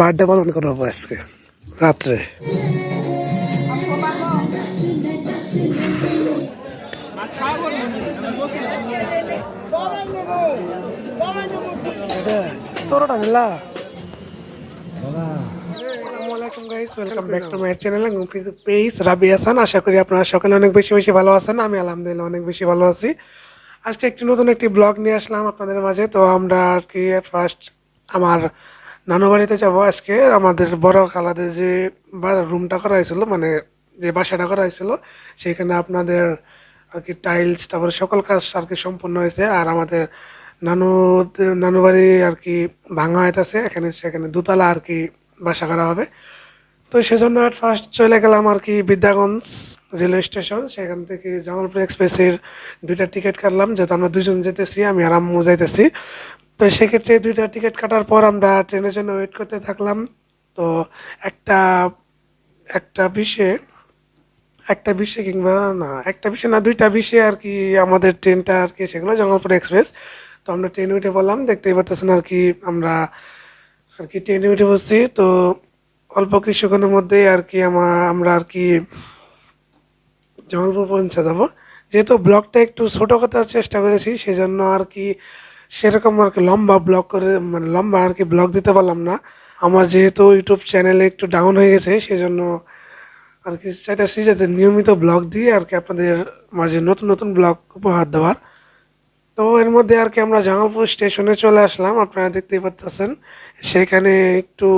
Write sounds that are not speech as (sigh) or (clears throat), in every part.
Birthday পালন করব আজকে, রাত্রে। পেজ রাবি হাসান আশা করি আপনারা সকালে অনেক বেশি বেশি ভালো আছেন। আমি আলহামদুলিল্লাহ অনেক বেশি ভালো আছি। আজকে একটি নতুন একটি ব্লগ নিয়ে আসলাম আপনাদের মাঝে। তো আমরা আর কি ফার্স্ট আমার নানু বাড়িতে যাব আজকে। আমাদের বড় খালাদের যে রুমটা করা হয়েছিল মানে যে বাসাটা করা হয়েছিল, সেখানে আপনাদের আর কি টাইলস তারপরে সকল কাজ আর কি সম্পূর্ণ হয়েছে। আর আমাদের নানু নানু বাড়ি আর কি ভাঙা হইতেছে, এখানে, সেখানে দুতলা আর কি বাসা করা হবে। তো সেজন্য ফার্স্ট চলে গেলাম আর কি বিদ্যাগঞ্জ রেলওয়ে স্টেশন। সেখান থেকে জামালপুর এক্সপ্রেসের দুইটা টিকিট কাটলাম, যেহেতু আমরা দুজন যেতেছি, আমি আর আম্মু যাইতেছি। তো সেক্ষেত্রে দুইটা টিকিট কাটার পর আমরা ট্রেনের জন্য ওয়েট করতে থাকলাম। তো একটা একটা বিশে একটা বিশে কিংবা না, একটা বিশে না, দুইটা বিশে আর কি আমাদের ট্রেনটা আর কি সেগুলো জঙ্গলপুর এক্সপ্রেস তো আমরা ট্রেনে উঠে পড়লাম দেখতেই পাচ্ছেন আর কি আমরা আর কি ট্রেনে উঠে বসছি। তো অল্প কিছুক্ষণের মধ্যেই আর কি আমার আমরা আর কি জঙ্গলপুর পৌঁছে যাব। যেহেতু ব্লগটা একটু ছোটো করার চেষ্টা করেছি, সেজন্য আর কি সেরকম আর কি লম্বা ব্লগ করে মানে লম্বা আর কি ব্লগ দিতে পারলাম না। আমার যেহেতু ইউটিউব চ্যানেলে একটু ডাউন হয়ে গেছে, সেজন্য আর কি চাইতেছি যাতে নিয়মিত ব্লগ দিয়ে আর কি আপনাদের মাঝে নতুন নতুন ব্লগ উপহার দেওয়ার। তো এর মধ্যে আর কি আমরা জামালপুর স্টেশনে চলে আসলাম, আপনারা দেখতেই পাচ্ছেন সেখানে একটু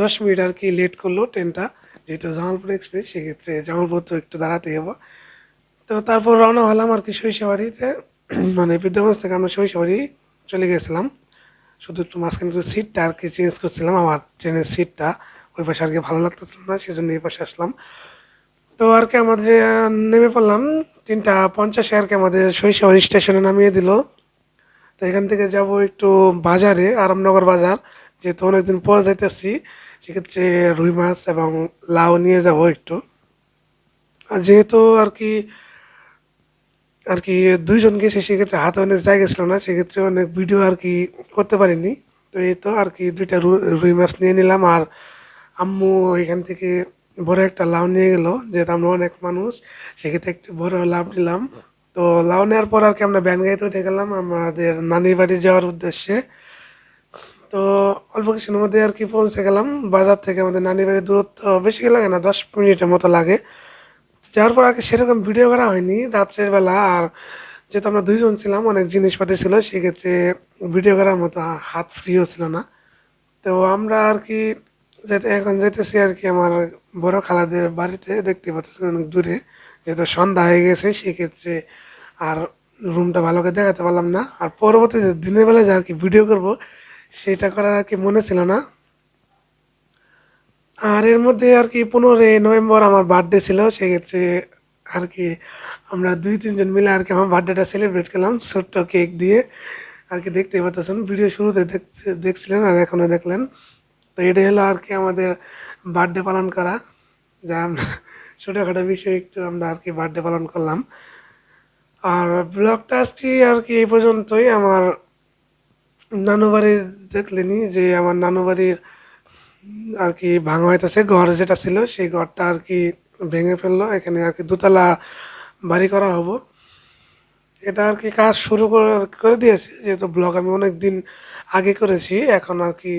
দশ মিনিট আর কি লেট করল ট্রেনটা যেহেতু জামালপুর এক্সপ্রেস সেক্ষেত্রে জামালপুর তো একটু দাঁড়াতে যাব তো তারপর রওনা হলাম আর কি শৈশবাড়িতে (clears throat) মানে বিদ্যাগঞ্জ থেকে আমরা শৈশবাড়ি চলে গেছিলাম। শুধু একটু মাঝখানে একটু সিটটা আর কি চেঞ্জ করছিলাম, আমার ট্রেনের সিটটা ওই পাশে আর কি ভালো লাগতেছিল না, সেজন্য এই পাশে আসলাম। তো আর কি আমাদের নেমে পড়লাম, তিনটা পঞ্চাশে আর কি আমাদের শৈশবাড়ি স্টেশনে নামিয়ে দিল। তো এখান থেকে যাব একটু বাজারে, আরামনগর বাজার। যেহেতু অনেকদিন পর যাইতেছি, সেক্ষেত্রে রুই মাছ এবং লাউ নিয়ে যাব একটু। আর যেহেতু আর কি আর কি দুইজন গেছি সেক্ষেত্রে হাতে অনেক জায়গা ছিল না, সেক্ষেত্রে অনেক ভিডিও আর কি করতে পারিনি। তো এই তো আর কি দুইটা রুই মাছ নিয়ে নিলাম আর আম্মু এখান থেকে বড় একটা লাউ নিয়ে গেল, যেহেতু আমরা অনেক মানুষ, সেক্ষেত্রে একটু বড় লাউ নিলাম। তো লাউ নেওয়ার পর আর কি আমরা ব্যান গাড়িতে উঠে গেলাম আমাদের নানির বাড়ি যাওয়ার উদ্দেশ্যে। তো অল্প কিছুর মধ্যে আর কি পৌঁছে গেলাম। বাজার থেকে আমাদের নানির বাড়ির দূরত্ব বেশি লাগে না, দশ মিনিটের মতো লাগে। যাওয়ার পর আর কি সেরকম ভিডিও করা হয়নি। রাত্রের বেলা আর যেহেতু আমরা দুইজন ছিলাম, অনেক জিনিসপাতি ছিল, সেক্ষেত্রে ভিডিও করার মতো হাত ফ্রিও ছিল না। তো আমরা আর কি যেতে, এখন যেতেছি আর কি আমার বড় খালাদের বাড়িতে, দেখতে পাচ্ছি অনেক দূরে। যেহেতু সন্ধ্যা হয়ে গেছে, সেক্ষেত্রে আর রুমটা ভালো করে দেখাতে পারলাম না। আর পরবর্তীতে দিনের বেলা যা আর কি ভিডিও করব, সেটা করার আর কি মনে ছিল না। আর এর মধ্যে আর কি পনেরোই নভেম্বর আমার বার্থডে ছিল, সেক্ষেত্রে আর কি আমরা দুই তিনজন মিলে আর কি আমার বার্থডেটা সেলিব্রেট করলাম, ছোট্ট কেক দিয়ে। আর কি দেখতেই পাচ্ছেন ভিডিও শুরুতে দেখতে, দেখছিলেন আর এখনও দেখলেন। তো এটাই হলো আর কি আমাদের বার্থডে পালন করা, যা আমরা (laughs) ছোটোখাটো বিষয় একটু আমরা আর কি বার্থডে পালন করলাম। আর ব্লগটা আজকে আর কি এই পর্যন্তই। আমার নানু বাড়ির দেখলেনি যে আমার নানু বাড়ির আর কি ভাঙা হইতেছে, ঘর যেটা ছিল সেই ঘরটা আর কি ভেঙে ফেলল। এখানে আর কি দোতলা বাড়ি করা হব। এটা আর কি কাজ শুরু করে দিয়েছে। যেহেতু ব্লগ আমি অনেক দিন আগে করেছি, এখন আর কি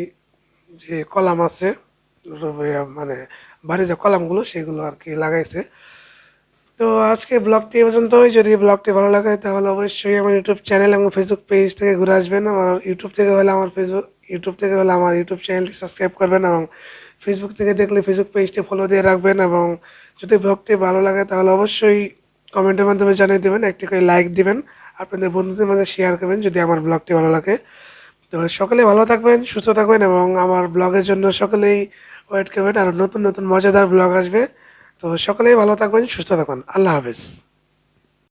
যে কলাম আছে মানে বাড়ি যে কলামগুলো সেগুলো আর কি লাগাইছে। তো আজকে ব্লগটি এ পর্যন্তই। যদি ব্লগটি ভালো লাগে, তাহলে অবশ্যই আমার ইউটিউব চ্যানেল এবং ফেসবুক পেজ থেকে ঘুরে আসবেন। আমার ইউটিউব থেকে হলে আমার ফেসবুক ইউটিউব থেকে হলে আমার ইউটিউব চ্যানেলটি সাবস্ক্রাইব করবেন এবং ফেসবুক থেকে দেখলে ফেসবুক পেজটি ফলো দিয়ে রাখবেন এবং যদি ব্লগটি ভালো লাগে, তাহলে অবশ্যই কমেন্টের মাধ্যমে জানিয়ে দেবেন, একটি করে লাইক দিবেন, আপনাদের বন্ধুদের মাঝে শেয়ার করবেন যদি আমার ব্লগটি ভালো লাগে। তো সকলে ভালো থাকবেন, সুস্থ থাকবেন এবং আমার ব্লগের জন্য সকলেই ওয়েট করবেন। আর নতুন নতুন, মজাদার ব্লগ আসবে। তো সকলেই ভালো থাকবেন সুস্থ থাকবেন। আল্লাহ হাফেজ।